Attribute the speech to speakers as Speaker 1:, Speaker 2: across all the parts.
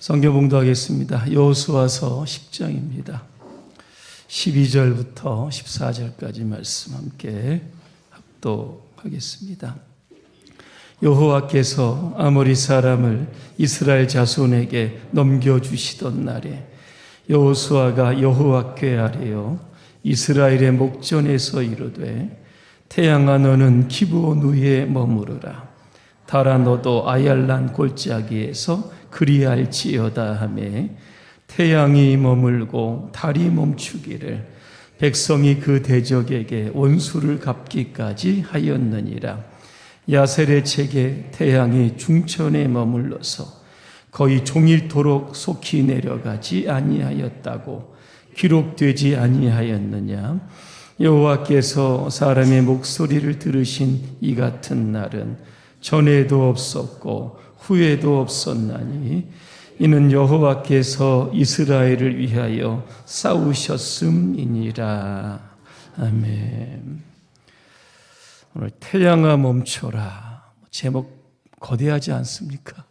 Speaker 1: 성경 봉도 하겠습니다. 여호수아서 10장입니다. 12절부터 14절까지 말씀 함께 합독하겠습니다. 여호와께서 아모리 사람을 이스라엘 자손에게 넘겨 주시던 날에 여호수아가 여호와께 아래요 이스라엘의 목전에서 이르되 태양아 너는 기브온 위에 머무르라 달아 너도 아얄란 골짜기에서 그리할지어다 하매 태양이 머물고 달이 멈추기를 백성이 그 대적에게 원수를 갚기까지 하였느니라. 야셀의 책에 태양이 중천에 머물러서 거의 종일토록 속히 내려가지 아니하였다고 기록되지 아니하였느냐. 여호와께서 사람의 목소리를 들으신 이 같은 날은 전에도 없었고 후에도 없었나니 이는 여호와께서 이스라엘을 위하여 싸우셨음이니라 아멘. 오늘 태양아 멈춰라 제목 거대하지 않습니까?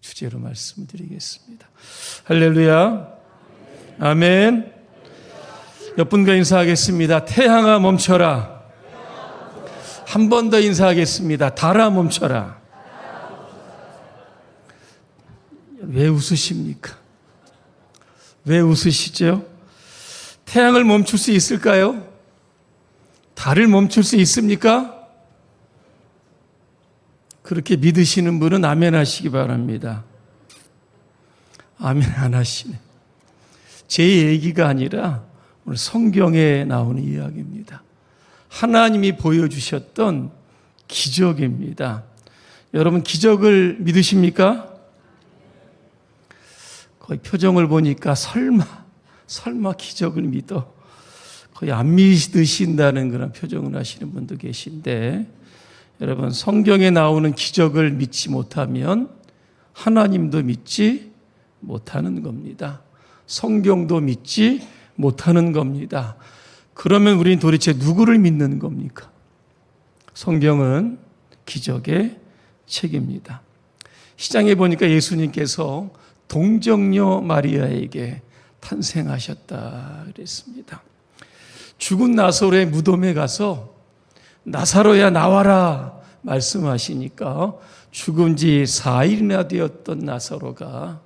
Speaker 1: 주제로 말씀드리겠습니다. 할렐루야. 아멘. 몇 분과 인사하겠습니다. 태양아 멈춰라. 한 번 더 인사하겠습니다. 달아 멈춰라. 왜 웃으십니까? 왜 웃으시죠? 태양을 멈출 수 있을까요? 달을 멈출 수 있습니까? 그렇게 믿으시는 분은 아멘 하시기 바랍니다. 아멘 안 하시네. 제 얘기가 아니라 오늘 성경에 나오는 이야기입니다. 하나님이 보여주셨던 기적입니다. 여러분, 기적을 믿으십니까? 거의 표정을 보니까 설마, 설마 기적을 믿어. 거의 안 믿으신다는 그런 표정을 하시는 분도 계신데, 여러분, 성경에 나오는 기적을 믿지 못하면 하나님도 믿지 못하는 겁니다. 성경도 믿지 못하는 겁니다. 그러면 우리는 도대체 누구를 믿는 겁니까? 성경은 기적의 책입니다. 시장에 보니까 예수님께서 동정녀 마리아에게 탄생하셨다 그랬습니다. 죽은 나사로의 무덤에 가서 나사로야 나와라 말씀하시니까 죽은 지 4일이나 되었던 나사로가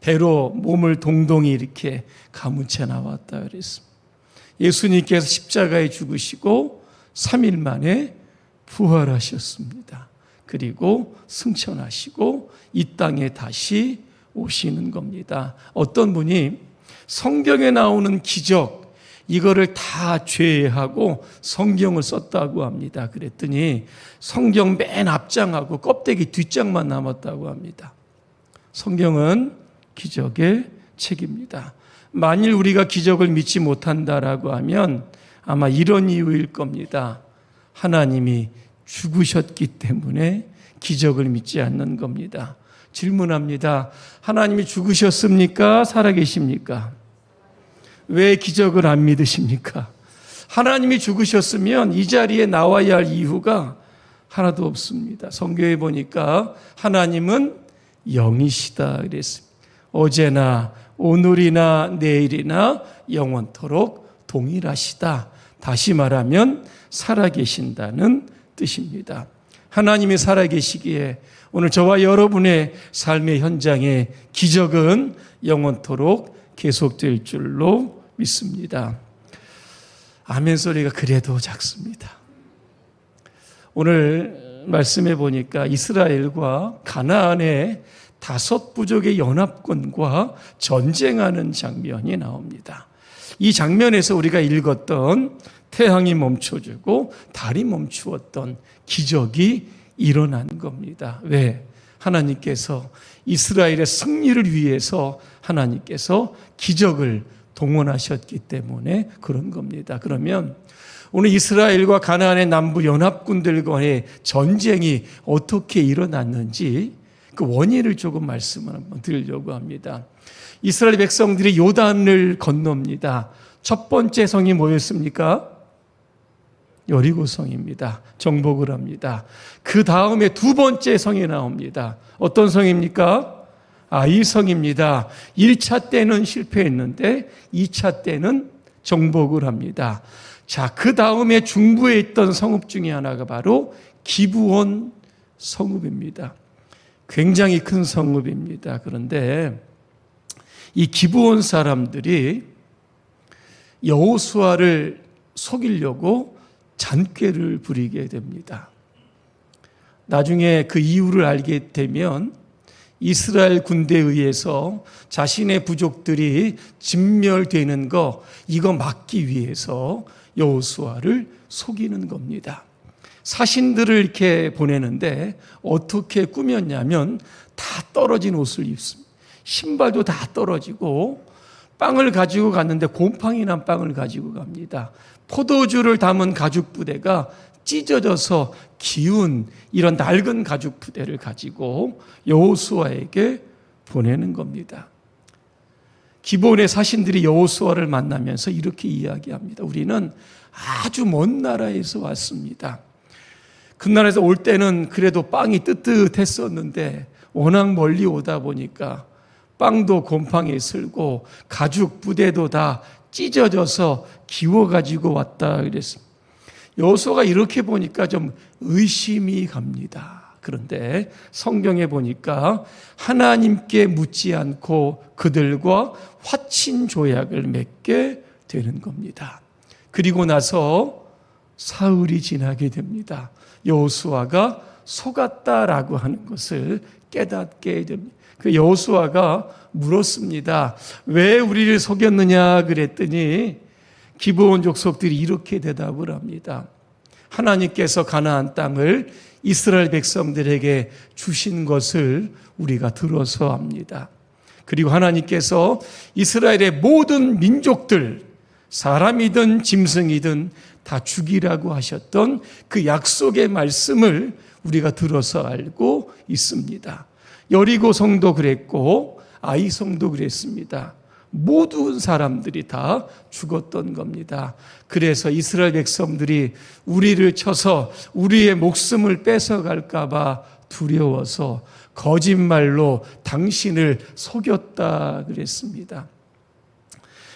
Speaker 1: 배로 몸을 동동이 이렇게 가무쳐 나왔다 그랬습니다. 예수님께서 십자가에 죽으시고 3일 만에 부활하셨습니다. 그리고 승천하시고 이 땅에 다시 오시는 겁니다. 어떤 분이 성경에 나오는 기적, 이거를 다 죄하고 성경을 썼다고 합니다. 그랬더니 성경 맨 앞장하고 껍데기 뒷장만 남았다고 합니다. 성경은 기적의 책입니다. 만일 우리가 기적을 믿지 못한다라고 하면 아마 이런 이유일 겁니다. 하나님이 죽으셨기 때문에 기적을 믿지 않는 겁니다. 질문합니다. 하나님이 죽으셨습니까? 살아계십니까? 왜 기적을 안 믿으십니까? 하나님이 죽으셨으면 이 자리에 나와야 할 이유가 하나도 없습니다. 성경에 보니까 하나님은 영이시다 그랬습니다. 어제나 오늘이나 내일이나 영원토록 동일하시다. 다시 말하면 살아계신다는 뜻입니다. 하나님이 살아계시기에 오늘 저와 여러분의 삶의 현장에 기적은 영원토록 계속될 줄로 믿습니다. 아멘 소리가 그래도 작습니다. 오늘 말씀해 보니까 이스라엘과 가나안의 다섯 부족의 연합군과 전쟁하는 장면이 나옵니다. 이 장면에서 우리가 읽었던 태양이 멈춰주고 달이 멈추었던 기적이 일어난 겁니다. 왜? 하나님께서 이스라엘의 승리를 위해서 하나님께서 기적을 동원하셨기 때문에 그런 겁니다. 그러면 오늘 이스라엘과 가나안의 남부 연합군들과의 전쟁이 어떻게 일어났는지 그 원인을 조금 말씀을 한번 드리려고 합니다. 이스라엘 백성들이 요단을 건넙니다. 첫 번째 성이 뭐였습니까? 여리고성입니다. 정복을 합니다. 그 다음에 두 번째 성이 나옵니다. 어떤 성입니까? 아 이 성입니다. 1차 때는 실패했는데 2차 때는 정복을 합니다. 자, 그 다음에 중부에 있던 성읍 중에 하나가 바로 기부원 성읍입니다. 굉장히 큰 성읍입니다. 그런데 이 기부원 사람들이 여호수아를 속이려고 잔꾀를 부리게 됩니다. 나중에 그 이유를 알게 되면 이스라엘 군대에 의해서 자신의 부족들이 진멸되는 거 이거 막기 위해서 여호수아를 속이는 겁니다. 사신들을 이렇게 보내는데 어떻게 꾸몄냐면 다 떨어진 옷을 입습니다. 신발도 다 떨어지고 빵을 가지고 갔는데 곰팡이 난 빵을 가지고 갑니다. 포도주를 담은 가죽 부대가 찢어져서 기운 이런 낡은 가죽 부대를 가지고 여호수아에게 보내는 겁니다. 기본의 사신들이 여호수아를 만나면서 이렇게 이야기합니다. 우리는 아주 먼 나라에서 왔습니다. 그 나라에서 올 때는 그래도 빵이 뜨뜻했었는데 워낙 멀리 오다 보니까 빵도 곰팡이 슬고 가죽 부대도 다 찢어져서 기워 가지고 왔다 그랬습니다. 여호수아가 이렇게 보니까 좀 의심이 갑니다. 그런데 성경에 보니까 하나님께 묻지 않고 그들과 화친 조약을 맺게 되는 겁니다. 그리고 나서 사흘이 지나게 됩니다. 여호수아가 속았다라고 하는 것을 깨닫게 됩니다. 그 여호수아가 물었습니다. 왜 우리를 속였느냐 그랬더니 기브온 족속들이 이렇게 대답을 합니다. 하나님께서 가나안 땅을 이스라엘 백성들에게 주신 것을 우리가 들어서 합니다. 그리고 하나님께서 이스라엘의 모든 민족들, 사람이든 짐승이든 다 죽이라고 하셨던 그 약속의 말씀을 우리가 들어서 알고 있습니다. 여리고 성도 그랬고 아이 성도 그랬습니다. 모든 사람들이 다 죽었던 겁니다. 그래서 이스라엘 백성들이 우리를 쳐서 우리의 목숨을 뺏어갈까봐 두려워서 거짓말로 당신을 속였다 그랬습니다.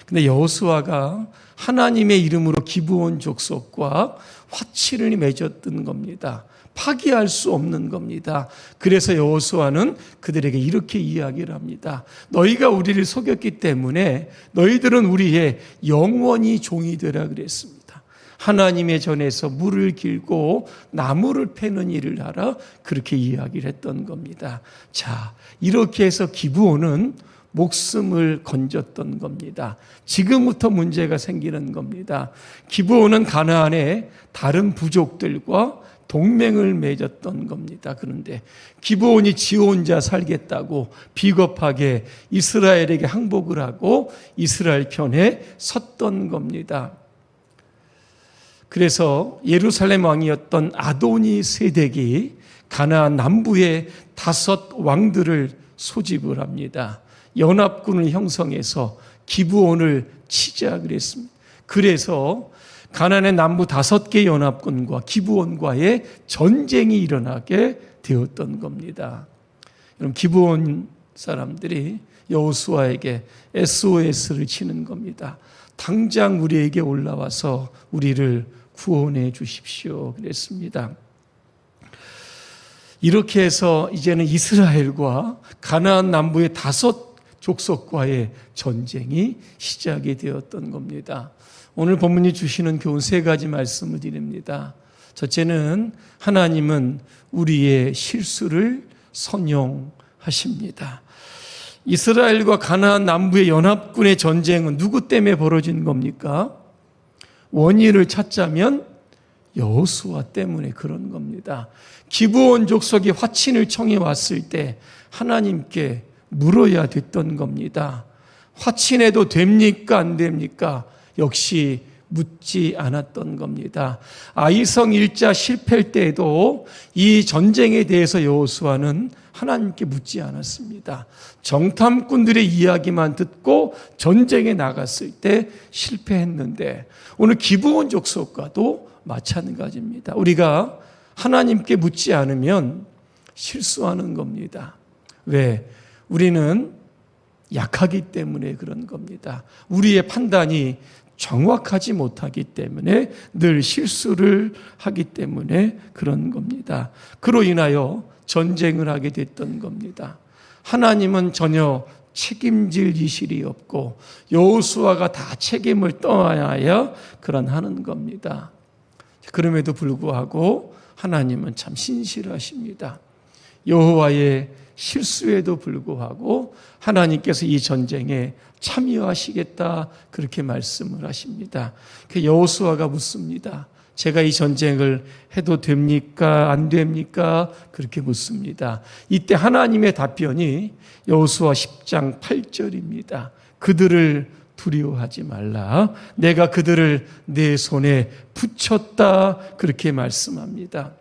Speaker 1: 근데 여호수아가 하나님의 이름으로 기부온 족속과 화치를 맺었던 겁니다. 파기할 수 없는 겁니다. 그래서 여호수아는 그들에게 이렇게 이야기를 합니다. 너희가 우리를 속였기 때문에 너희들은 우리의 영원히 종이 되라 그랬습니다. 하나님의 전에서 물을 길고 나무를 패는 일을 하라 그렇게 이야기를 했던 겁니다. 자, 이렇게 해서 기부오는 목숨을 건졌던 겁니다. 지금부터 문제가 생기는 겁니다. 기부오는 가나안의 다른 부족들과 동맹을 맺었던 겁니다. 그런데 기브온이 지 혼자 살겠다고 비겁하게 이스라엘에게 항복을 하고 이스라엘 편에 섰던 겁니다. 그래서 예루살렘 왕이었던 아도니 세덱이 가나안 남부의 다섯 왕들을 소집을 합니다. 연합군을 형성해서 기브온을 치자 그랬습니다. 그래서 가나안의 남부 다섯 개 연합군과 기부원과의 전쟁이 일어나게 되었던 겁니다. 여러분 기부원 사람들이 여호수아에게 SOS를 치는 겁니다. 당장 우리에게 올라와서 우리를 구원해 주십시오. 그랬습니다. 이렇게 해서 이제는 이스라엘과 가나안 남부의 다섯 족속과의 전쟁이 시작이 되었던 겁니다. 오늘 본문이 주시는 교훈 세 가지 말씀을 드립니다. 첫째는 하나님은 우리의 실수를 선용하십니다. 이스라엘과 가나안 남부의 연합군의 전쟁은 누구 때문에 벌어진 겁니까? 원인을 찾자면 여호수아 때문에 그런 겁니다. 기브온 족속이 화친을 청해 왔을 때 하나님께 물어야 됐던 겁니다. 화친해도 됩니까 안 됩니까? 역시 묻지 않았던 겁니다. 아이성 일자 실패할 때에도 이 전쟁에 대해서 여호수아는 하나님께 묻지 않았습니다. 정탐꾼들의 이야기만 듣고 전쟁에 나갔을 때 실패했는데 오늘 기부원 족속과도 마찬가지입니다. 우리가 하나님께 묻지 않으면 실수하는 겁니다. 왜? 우리는 약하기 때문에 그런 겁니다. 우리의 판단이 정확하지 못하기 때문에 늘 실수를 하기 때문에 그런 겁니다. 그로 인하여 전쟁을 하게 됐던 겁니다. 하나님은 전혀 책임질 이실이 없고 여호수아가 다 책임을 떠나야 그런 하는 겁니다. 그럼에도 불구하고 하나님은 참 신실하십니다. 여호와의 실수에도 불구하고 하나님께서 이 전쟁에 참여하시겠다 그렇게 말씀을 하십니다. 그 여호수아가 묻습니다. 제가 이 전쟁을 해도 됩니까? 안 됩니까? 그렇게 묻습니다. 이때 하나님의 답변이 여호수아 10장 8절입니다. 그들을 두려워하지 말라. 내가 그들을 내 손에 붙였다. 그렇게 말씀합니다.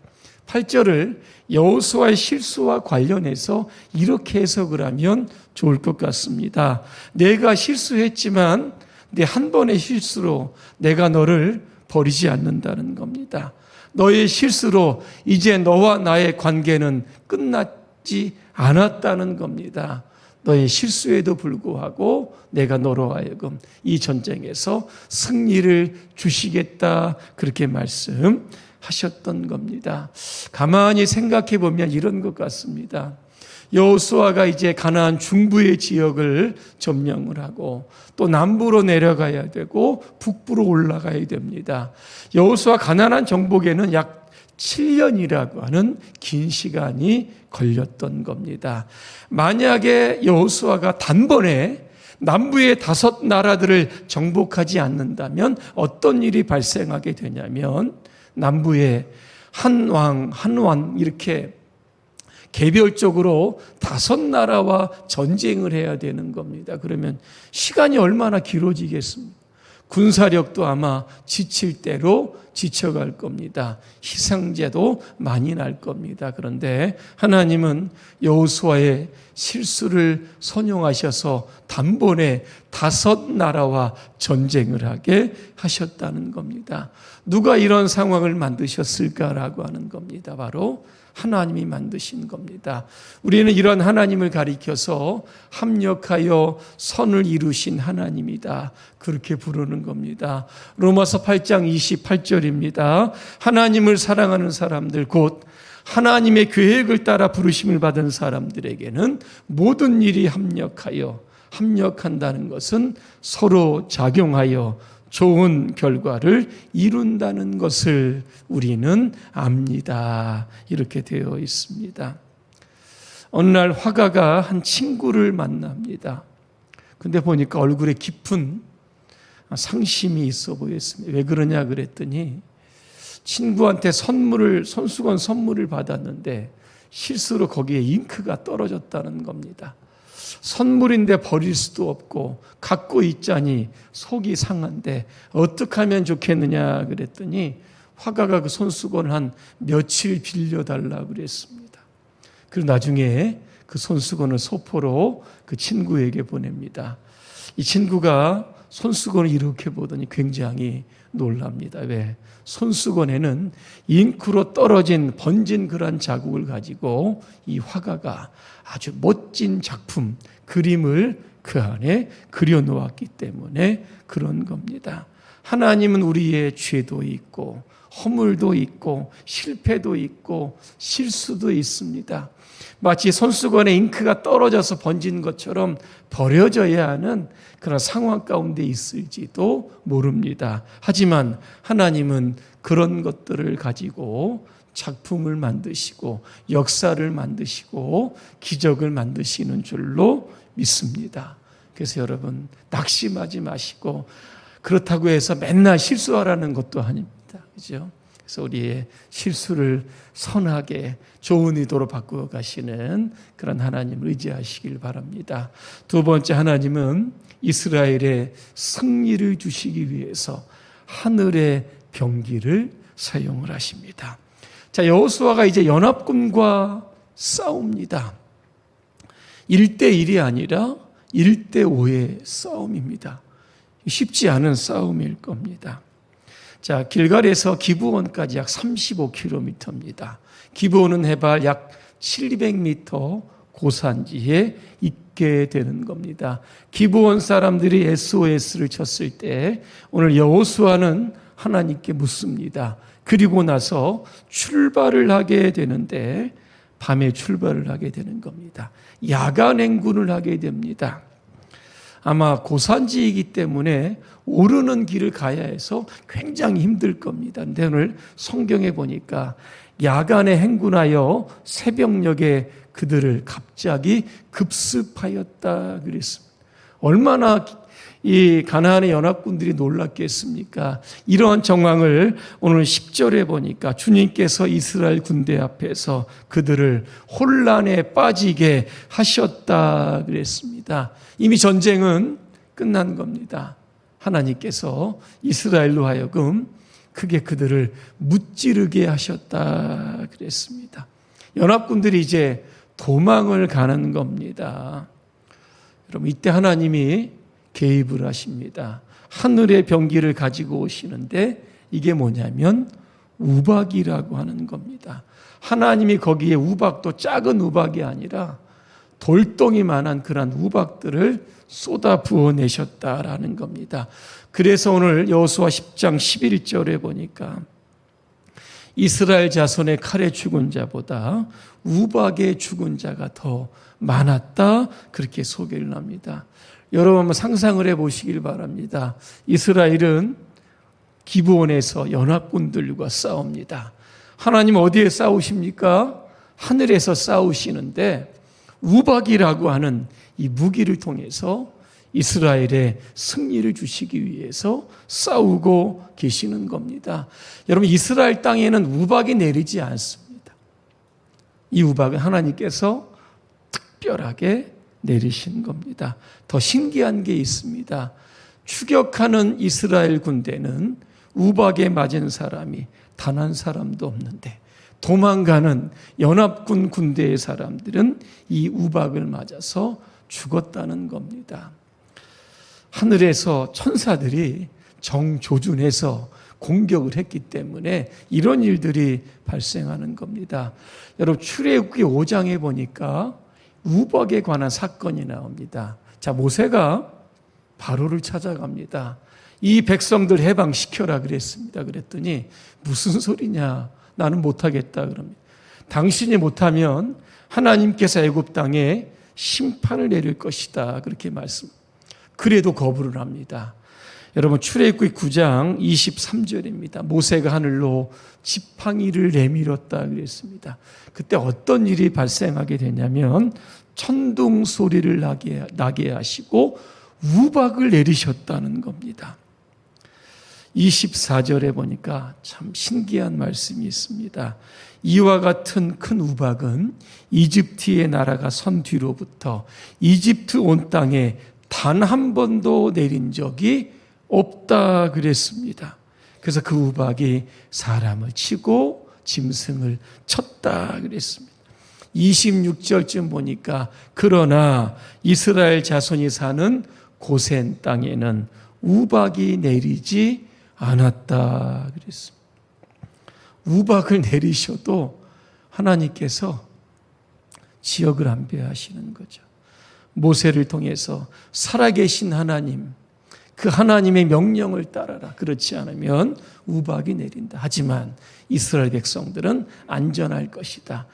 Speaker 1: 8절을 여호수아의 실수와 관련해서 이렇게 해석을 하면 좋을 것 같습니다. 내가 실수했지만 내 한 번의 실수로 내가 너를 버리지 않는다는 겁니다. 너의 실수로 이제 너와 나의 관계는 끝났지 않았다는 겁니다. 너의 실수에도 불구하고 내가 너로 하여금 이 전쟁에서 승리를 주시겠다 그렇게 말씀 하셨던 겁니다. 가만히 생각해 보면 이런 것 같습니다. 여호수아가 이제 가나안 중부의 지역을 점령을 하고 또 남부로 내려가야 되고 북부로 올라가야 됩니다. 여호수아 가나안 정복에는 약 7년이라고 하는 긴 시간이 걸렸던 겁니다. 만약에 여호수아가 단번에 남부의 다섯 나라들을 정복하지 않는다면 어떤 일이 발생하게 되냐면 남부에 한 왕, 한 왕 이렇게 개별적으로 다섯 나라와 전쟁을 해야 되는 겁니다. 그러면 시간이 얼마나 길어지겠습니까? 군사력도 아마 지칠 대로 지쳐갈 겁니다. 희생제도 많이 날 겁니다. 그런데 하나님은 여호수아의 실수를 선용하셔서 단번에 다섯 나라와 전쟁을 하게 하셨다는 겁니다. 누가 이런 상황을 만드셨을까라고 하는 겁니다. 바로 하나님이 만드신 겁니다. 우리는 이런 하나님을 가리켜서 합력하여 선을 이루신 하나님이다. 그렇게 부르는 겁니다. 로마서 8장 28절 입니다. 하나님을 사랑하는 사람들 곧 하나님의 계획을 따라 부르심을 받은 사람들에게는 모든 일이 합력하여 합력한다는 것은 서로 작용하여 좋은 결과를 이룬다는 것을 우리는 압니다. 이렇게 되어 있습니다. 어느 날 화가가 한 친구를 만납니다. 근데 보니까 얼굴에 깊은 상심이 있어 보였습니다. 왜 그러냐 그랬더니 친구한테 선물을, 손수건 선물을 받았는데 실수로 거기에 잉크가 떨어졌다는 겁니다. 선물인데 버릴 수도 없고 갖고 있자니 속이 상한데 어떻게 하면 좋겠느냐 그랬더니 화가가 그 손수건을 한 며칠 빌려달라 그랬습니다. 그리고 나중에 그 손수건을 소포로 그 친구에게 보냅니다. 이 친구가 손수건을 이렇게 보더니 굉장히 놀랍니다. 왜? 손수건에는 잉크로 떨어진 번진 그런 자국을 가지고 이 화가가 아주 멋진 작품, 그림을 그 안에 그려 놓았기 때문에 그런 겁니다. 하나님은 우리의 죄도 있고 허물도 있고 실패도 있고 실수도 있습니다. 마치 손수건에 잉크가 떨어져서 번진 것처럼 버려져야 하는 그런 상황 가운데 있을지도 모릅니다. 하지만 하나님은 그런 것들을 가지고 작품을 만드시고 역사를 만드시고 기적을 만드시는 줄로 믿습니다. 그래서 여러분 낙심하지 마시고 그렇다고 해서 맨날 실수하라는 것도 아닙니다. 그죠? 그래서 우리의 실수를 선하게 좋은 의도로 바꾸어 가시는 그런 하나님을 의지하시길 바랍니다. 두 번째 하나님은 이스라엘의 승리를 주시기 위해서 하늘의 병기를 사용을 하십니다. 자, 여호수아가 이제 연합군과 싸웁니다. 1대 1이 아니라 1대 5의 싸움입니다. 쉽지 않은 싸움일 겁니다. 자, 길갈에서 기부원까지 약 35km입니다. 기부원은 해발 약 700m, 고산지에 있게 되는 겁니다. 기부원 사람들이 SOS를 쳤을 때 오늘 여호수아는 하나님께 묻습니다. 그리고 나서 출발을 하게 되는데 밤에 출발을 하게 되는 겁니다. 야간 행군을 하게 됩니다. 아마 고산지이기 때문에 오르는 길을 가야 해서 굉장히 힘들 겁니다. 근데 오늘 성경에 보니까 야간에 행군하여 새벽녘에 그들을 갑자기 급습하였다 그랬습니다. 얼마나 이 가나안의 연합군들이 놀랐겠습니까? 이러한 정황을 오늘 10절에 보니까 주님께서 이스라엘 군대 앞에서 그들을 혼란에 빠지게 하셨다 그랬습니다. 이미 전쟁은 끝난 겁니다. 하나님께서 이스라엘로 하여금 크게 그들을 무찌르게 하셨다 그랬습니다. 연합군들이 이제 도망을 가는 겁니다. 여러분 이때 하나님이 개입을 하십니다. 하늘의 병기를 가지고 오시는데 이게 뭐냐면 우박이라고 하는 겁니다. 하나님이 거기에 우박도 작은 우박이 아니라 돌덩이만한 그런 우박들을 쏟아 부어내셨다라는 겁니다. 그래서 오늘 여호수아 10장 11절에 보니까 이스라엘 자손의 칼에 죽은 자보다 우박에 죽은 자가 더 많았다 그렇게 소개를 합니다. 여러분 한번 상상을 해 보시길 바랍니다. 이스라엘은 기브온에서 연합군들과 싸웁니다. 하나님 어디에 싸우십니까? 하늘에서 싸우시는데 우박이라고 하는 이 무기를 통해서 이스라엘의 승리를 주시기 위해서 싸우고 계시는 겁니다. 여러분 이스라엘 땅에는 우박이 내리지 않습니다. 이 우박은 하나님께서 특별하게 내리신 겁니다. 더 신기한 게 있습니다. 추격하는 이스라엘 군대는 우박에 맞은 사람이 단 한 사람도 없는데 도망가는 연합군 군대의 사람들은 이 우박을 맞아서 죽었다는 겁니다. 하늘에서 천사들이 정조준해서 공격을 했기 때문에 이런 일들이 발생하는 겁니다. 여러분 출애굽기 5장에 보니까 우박에 관한 사건이 나옵니다. 자, 모세가 바로를 찾아갑니다. 이 백성들 해방시켜라 그랬습니다. 그랬더니 무슨 소리냐? 나는 못하겠다 그럽니다. 당신이 못하면 하나님께서 애굽 땅에 심판을 내릴 것이다. 그렇게 말씀. 그래도 거부를 합니다. 여러분 출애굽기 9장 23절입니다. 모세가 하늘로 지팡이를 내밀었다 그랬습니다. 그때 어떤 일이 발생하게 되냐면 천둥 소리를 나게, 나게 하시고 우박을 내리셨다는 겁니다. 24절에 보니까 참 신기한 말씀이 있습니다. 이와 같은 큰 우박은 이집트의 나라가 선 뒤로부터 이집트 온 땅에 단 한 번도 내린 적이 없다 그랬습니다. 그래서 그 우박이 사람을 치고 짐승을 쳤다 그랬습니다. 26절쯤 보니까 그러나 이스라엘 자손이 사는 고센 땅에는 우박이 내리지 않았다 그랬습니다. 우박을 내리셔도 하나님께서 지역을 안배하시는 거죠. 모세를 통해서 살아계신 하나님, 그 하나님의 명령을 따라라. 그렇지 않으면 우박이 내린다. 하지만 이스라엘 백성들은 안전할 것이다.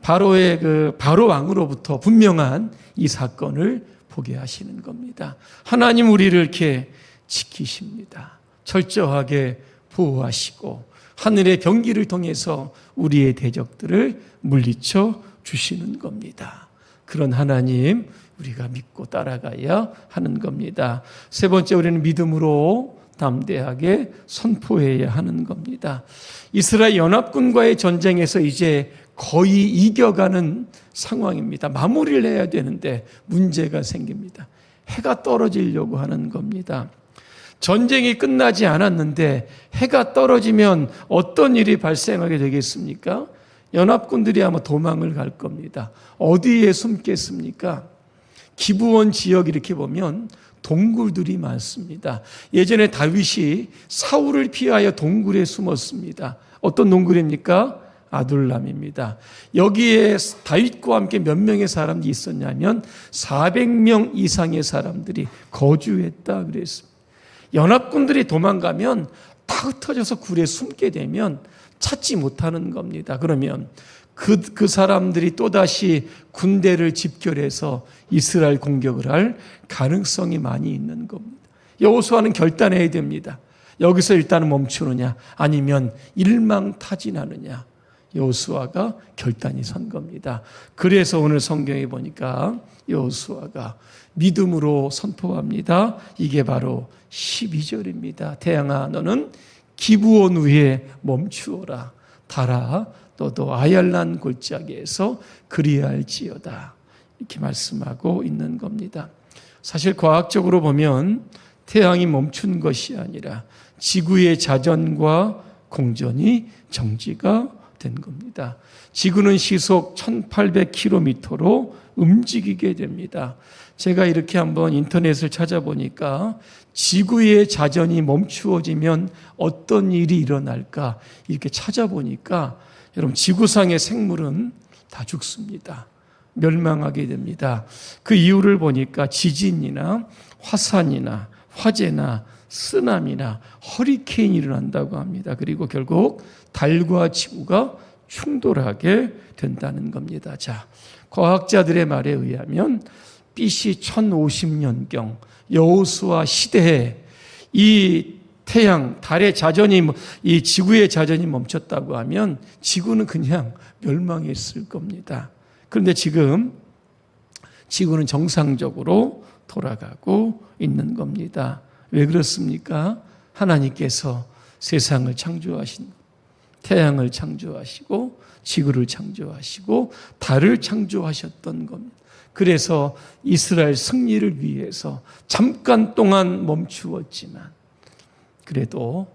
Speaker 1: 바로의 그 바로 왕으로부터 분명한 이 사건을 보게 하시는 겁니다. 하나님 우리를 이렇게 지키십니다. 철저하게 보호하시고 하늘의 경기를 통해서 우리의 대적들을 물리쳐 주시는 겁니다. 그런 하나님 우리가 믿고 따라가야 하는 겁니다. 세 번째 우리는 믿음으로 담대하게 선포해야 하는 겁니다. 이스라엘 연합군과의 전쟁에서 이제 거의 이겨가는 상황입니다. 마무리를 해야 되는데 문제가 생깁니다. 해가 떨어지려고 하는 겁니다. 전쟁이 끝나지 않았는데 해가 떨어지면 어떤 일이 발생하게 되겠습니까? 연합군들이 아마 도망을 갈 겁니다. 어디에 숨겠습니까? 기부원 지역 이렇게 보면 동굴들이 많습니다. 예전에 다윗이 사울을 피하여 동굴에 숨었습니다. 어떤 동굴입니까? 아둘람입니다. 여기에 다윗과 함께 몇 명의 사람들이 있었냐면 400명 이상의 사람들이 거주했다 그랬습니다. 연합군들이 도망가면 다 흩어져서 굴에 숨게 되면 찾지 못하는 겁니다. 그러면 그, 그 사람들이 또다시 군대를 집결해서 이스라엘 공격을 할 가능성이 많이 있는 겁니다. 여호수아는 결단해야 됩니다. 여기서 일단 멈추느냐 아니면 일망타진하느냐 여호수아가 결단이 선 겁니다. 그래서 오늘 성경에 보니까 여호수아가 믿음으로 선포합니다. 이게 바로 12절입니다. 태양아 너는 기부온 위에 멈추어라. 달아 너도 아얄란 골짜기에서 그리할지어다. 이렇게 말씀하고 있는 겁니다. 사실 과학적으로 보면 태양이 멈춘 것이 아니라 지구의 자전과 공전이 정지가 된 겁니다. 지구는 시속 1800km로 움직이게 됩니다. 제가 이렇게 한번 인터넷을 찾아보니까 지구의 자전이 멈추어지면 어떤 일이 일어날까 이렇게 찾아보니까 여러분 지구상의 생물은 다 죽습니다. 멸망하게 됩니다. 그 이유를 보니까 지진이나 화산이나 화재나 쓰나미나 허리케인이 일어난다고 합니다. 그리고 결국 달과 지구가 충돌하게 된다는 겁니다. 자, 과학자들의 말에 의하면 BC 1050년경 여호수아 시대에 이 태양, 달의 자전이 이 지구의 자전이 멈췄다고 하면 지구는 그냥 멸망했을 겁니다. 그런데 지금 지구는 정상적으로 돌아가고 있는 겁니다. 왜 그렇습니까? 하나님께서 세상을 창조하신 태양을 창조하시고 지구를 창조하시고 달을 창조하셨던 겁니다. 그래서 이스라엘 승리를 위해서 잠깐 동안 멈추었지만 그래도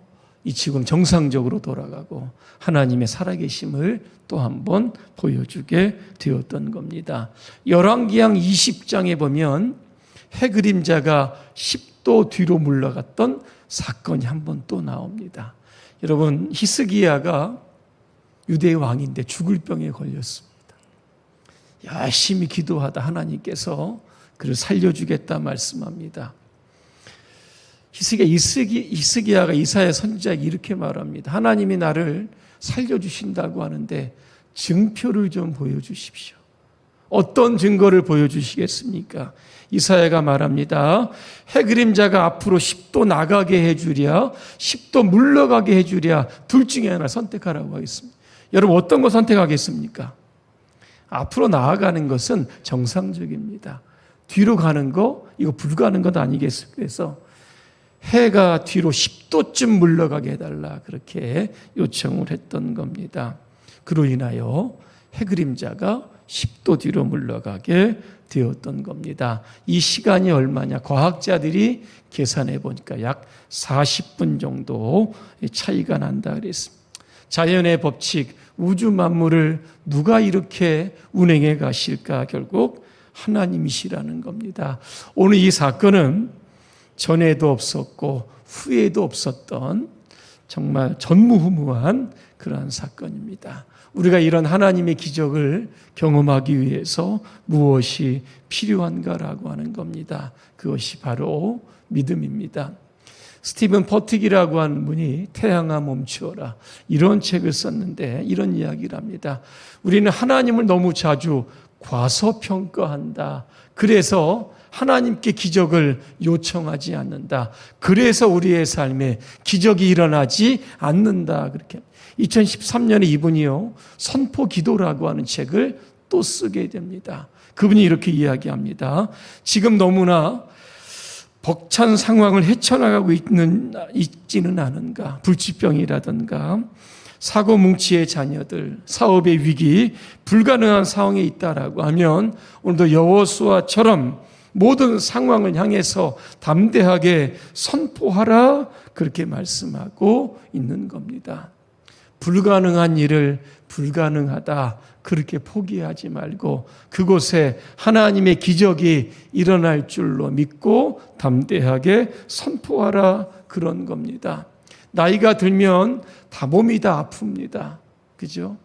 Speaker 1: 이 지구는 정상적으로 돌아가고 하나님의 살아계심을 또 한번 보여주게 되었던 겁니다. 열왕기양 20장에 보면 해 그림자가 10도 뒤로 물러갔던 사건이 한 번 또 나옵니다. 여러분 히스기야가 유대의 왕인데 죽을 병에 걸렸습니다. 열심히 기도하다 하나님께서 그를 살려주겠다 말씀합니다. 히스기야 이스기, 이스기야가 이사야 선지자에게 이렇게 말합니다. 하나님이 나를 살려주신다고 하는데 증표를 좀 보여주십시오. 어떤 증거를 보여주시겠습니까? 이사야가 말합니다. 해 그림자가 앞으로 10도 나가게 해주랴, 10도 물러가게 해주랴, 둘 중에 하나 선택하라고 하겠습니다. 여러분 어떤 거 선택하겠습니까? 앞으로 나아가는 것은 정상적입니다. 뒤로 가는 거, 이거 불가는 것 아니겠습니까? 그래서 해가 뒤로 10도쯤 물러가게 해달라. 그렇게 요청을 했던 겁니다. 그로 인하여 해 그림자가 10도 뒤로 물러가게 되었던 겁니다. 이 시간이 얼마냐? 과학자들이 계산해 보니까 약 40분 정도 차이가 난다 그랬습니다. 자연의 법칙, 우주 만물을 누가 이렇게 운행해 가실까? 결국 하나님이시라는 겁니다. 오늘 이 사건은 전에도 없었고 후에도 없었던 정말 전무후무한 그러한 사건입니다. 우리가 이런 하나님의 기적을 경험하기 위해서 무엇이 필요한가라고 하는 겁니다. 그것이 바로 믿음입니다. 스티븐 퍼틱이라고 하는 분이 태양아 멈추어라 이런 책을 썼는데 이런 이야기를 합니다. 우리는 하나님을 너무 자주 과소평가한다. 그래서 하나님께 기적을 요청하지 않는다. 그래서 우리의 삶에 기적이 일어나지 않는다. 그렇게 2013년에 이분이요, 선포 기도라고 하는 책을 또 쓰게 됩니다. 그분이 이렇게 이야기합니다. 지금 너무나 벅찬 상황을 헤쳐나가고 있는, 있지는 않은가. 불치병이라든가, 사고 뭉치의 자녀들, 사업의 위기, 불가능한 상황에 있다라고 하면 오늘도 여호수아처럼 모든 상황을 향해서 담대하게 선포하라 그렇게 말씀하고 있는 겁니다. 불가능한 일을 불가능하다 그렇게 포기하지 말고 그곳에 하나님의 기적이 일어날 줄로 믿고 담대하게 선포하라 그런 겁니다. 나이가 들면 다 몸이 다 아픕니다. 그죠?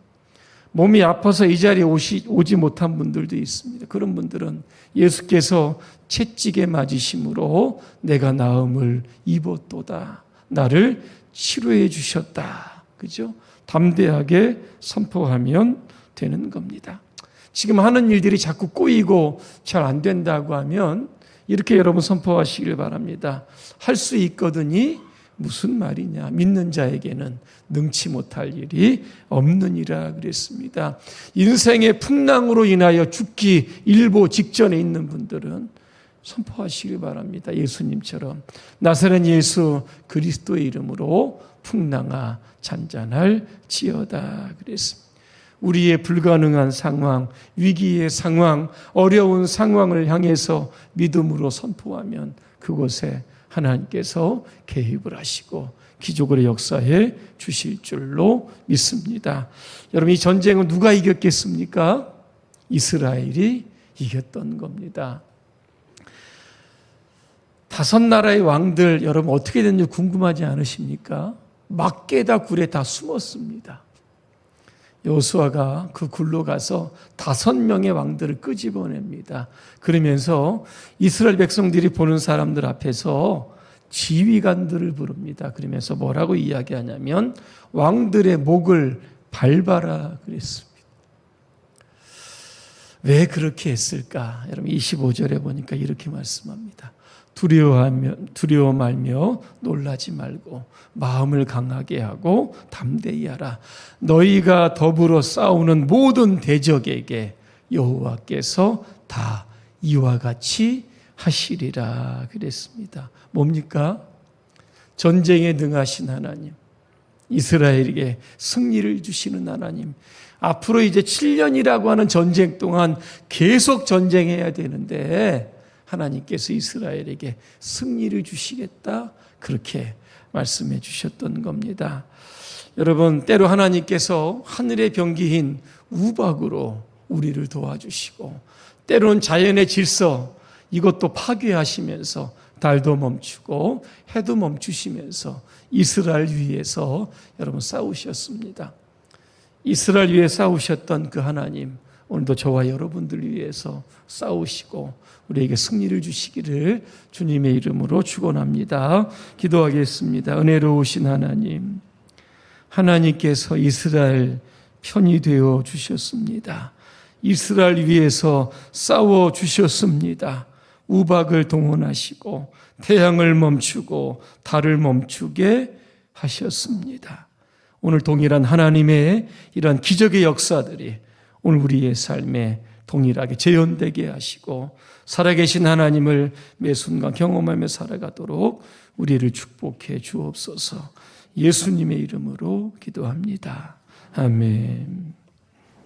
Speaker 1: 몸이 아파서 이 자리에 오시, 오지 못한 분들도 있습니다. 그런 분들은 예수께서 채찍에 맞으심으로 내가 나음을 입었도다. 나를 치료해 주셨다. 그죠? 담대하게 선포하면 되는 겁니다. 지금 하는 일들이 자꾸 꼬이고 잘 안 된다고 하면 이렇게 여러분 선포하시길 바랍니다. 할 수 있거든이 무슨 말이냐? 믿는 자에게는 능치 못할 일이 없느니라 그랬습니다. 인생의 풍랑으로 인하여 죽기 일보 직전에 있는 분들은 선포하시길 바랍니다. 예수님처럼 나사렛 예수 그리스도의 이름으로 풍랑아 잔잔할 지어다 그랬습니다. 우리의 불가능한 상황, 위기의 상황, 어려운 상황을 향해서 믿음으로 선포하면 그곳에 하나님께서 개입을 하시고 기적으로 역사해 주실 줄로 믿습니다. 여러분 이 전쟁은 누가 이겼겠습니까? 이스라엘이 이겼던 겁니다. 다섯 나라의 왕들 여러분 어떻게 됐는지 궁금하지 않으십니까? 막게다 굴에 다 숨었습니다. 여호수아가 그 굴로 가서 다섯 명의 왕들을 끄집어냅니다. 그러면서 이스라엘 백성들이 보는 사람들 앞에서 지휘관들을 부릅니다. 그러면서 뭐라고 이야기하냐면 왕들의 목을 밟아라 그랬습니다. 왜 그렇게 했을까? 여러분 25절에 보니까 이렇게 말씀합니다. 두려워하며 두려워 말며 놀라지 말고 마음을 강하게 하고 담대히 하라. 너희가 더불어 싸우는 모든 대적에게 여호와께서 다 이와 같이 하시리라 그랬습니다. 뭡니까? 전쟁에 능하신 하나님. 이스라엘에게 승리를 주시는 하나님. 앞으로 이제 7년이라고 하는 전쟁 동안 계속 전쟁해야 되는데 하나님께서 이스라엘에게 승리를 주시겠다. 그렇게 말씀해 주셨던 겁니다. 여러분, 때로 하나님께서 하늘의 병기인 우박으로 우리를 도와주시고, 때로는 자연의 질서, 이것도 파괴하시면서 달도 멈추고 해도 멈추시면서 이스라엘 위에서 여러분 싸우셨습니다. 이스라엘 위에 싸우셨던 그 하나님, 오늘도 저와 여러분들 위해서 싸우시고 우리에게 승리를 주시기를 주님의 이름으로 축원합니다. 기도하겠습니다. 은혜로우신 하나님, 하나님께서 이스라엘 편이 되어 주셨습니다. 이스라엘 위해서 싸워 주셨습니다. 우박을 동원하시고 태양을 멈추고 달을 멈추게 하셨습니다. 오늘 동일한 하나님의 이러한 기적의 역사들이 오늘 우리의 삶에 동일하게 재현되게 하시고 살아계신 하나님을 매 순간 경험하며 살아가도록 우리를 축복해 주옵소서 예수님의 이름으로 기도합니다. 아멘.